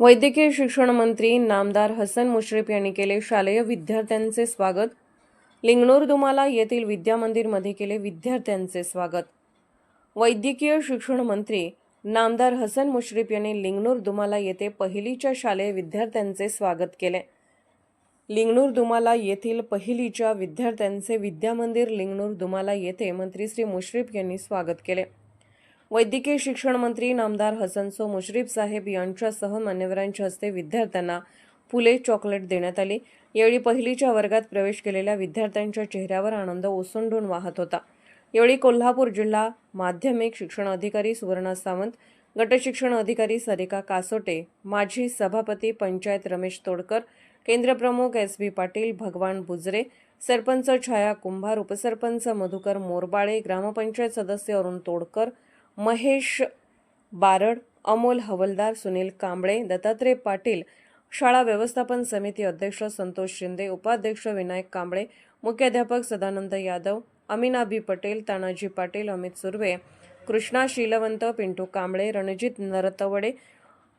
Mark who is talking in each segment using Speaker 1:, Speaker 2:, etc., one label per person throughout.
Speaker 1: वैद्यकीय शिक्षण मंत्री नामदार हसन मुश्रीफ यांनी केले शालेय विद्यार्थ्यांचे स्वागत. लिंगणूर दुमाला येथील विद्यामंदिरमध्ये केले विद्यार्थ्यांचे स्वागत. वैद्यकीय शिक्षण मंत्री नामदार हसन मुश्रीफ यांनी लिंगणूर दुमाला येथे पहिलीच्या शालेय विद्यार्थ्यांचे स्वागत केले. लिंगणूर दुमाला येथील पहिलीच्या विद्यार्थ्यांचे विद्यामंदिर लिंगणूर दुमाला येथे मंत्री श्री मुश्रीफ यांनी स्वागत केले. वैद्यकीय शिक्षण मंत्री नामदार हसनसो मुश्रीफ साहेब यांच्यासह मान्यवरांच्या हस्ते विद्यार्थ्यांना फुले चॉकलेट देण्यात आली. यावेळी पहिलीच्या वर्गात प्रवेश केलेल्या विद्यार्थ्यांच्या चेहऱ्यावर आनंद ओसंडून वाहत होता. यावेळी कोल्हापूर जिल्हा माध्यमिक शिक्षण अधिकारी सुवर्णा सावंत गटशिक्षण अधिकारी सरिका कासोटे माजी सभापती पंचायत रमेश तोडकर केंद्रप्रमुख एस बी पाटील भगवान बुजरे सरपंच छाया कुंभार उपसरपंच मधुकर मोरबाळे ग्रामपंचायत सदस्य अरुण तोडकर महेश बारड अमोल हवलदार सुनील कांबळे दत्तात्रय पाटील शाळा व्यवस्थापन समिती अध्यक्ष संतोष शिंदे उपाध्यक्ष विनायक कांबळे मुख्याध्यापक सदानंद यादव अमीनाबी पटेल तानाजी पाटील अमित सुर्वे कृष्णा शीलवंत पिंटू कांबळे रणजित नरतवडे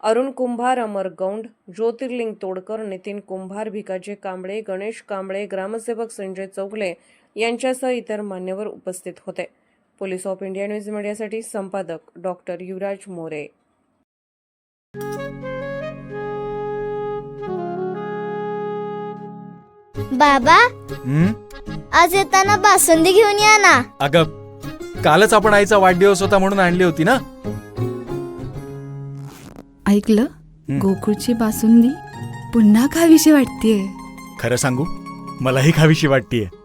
Speaker 1: अरुण कुंभार अमर गौंड ज्योतिर्लिंग तोडकर नितीन कुंभार भिकाजी कांबळे गणेश कांबळे ग्रामसेवक संजय चौगले यांच्यासह इतर मान्यवर उपस्थित होते. पोलीस ऑफ इंडिया न्यूज मीडियासाठी संपादक डॉक्टर युवराज मोरे.
Speaker 2: बाबा
Speaker 3: हं?
Speaker 2: आज येताना बासुंदी घेऊन या ना.
Speaker 3: अगं कालच आपण आईचा वाढदिवस होता म्हणून आणली होती ना?
Speaker 4: ऐकलं. गोकुळची बासुंदी पुन्हा खावीशी वाटतेय.
Speaker 3: खरं सांगू मलाही खावीशी वाटतीये.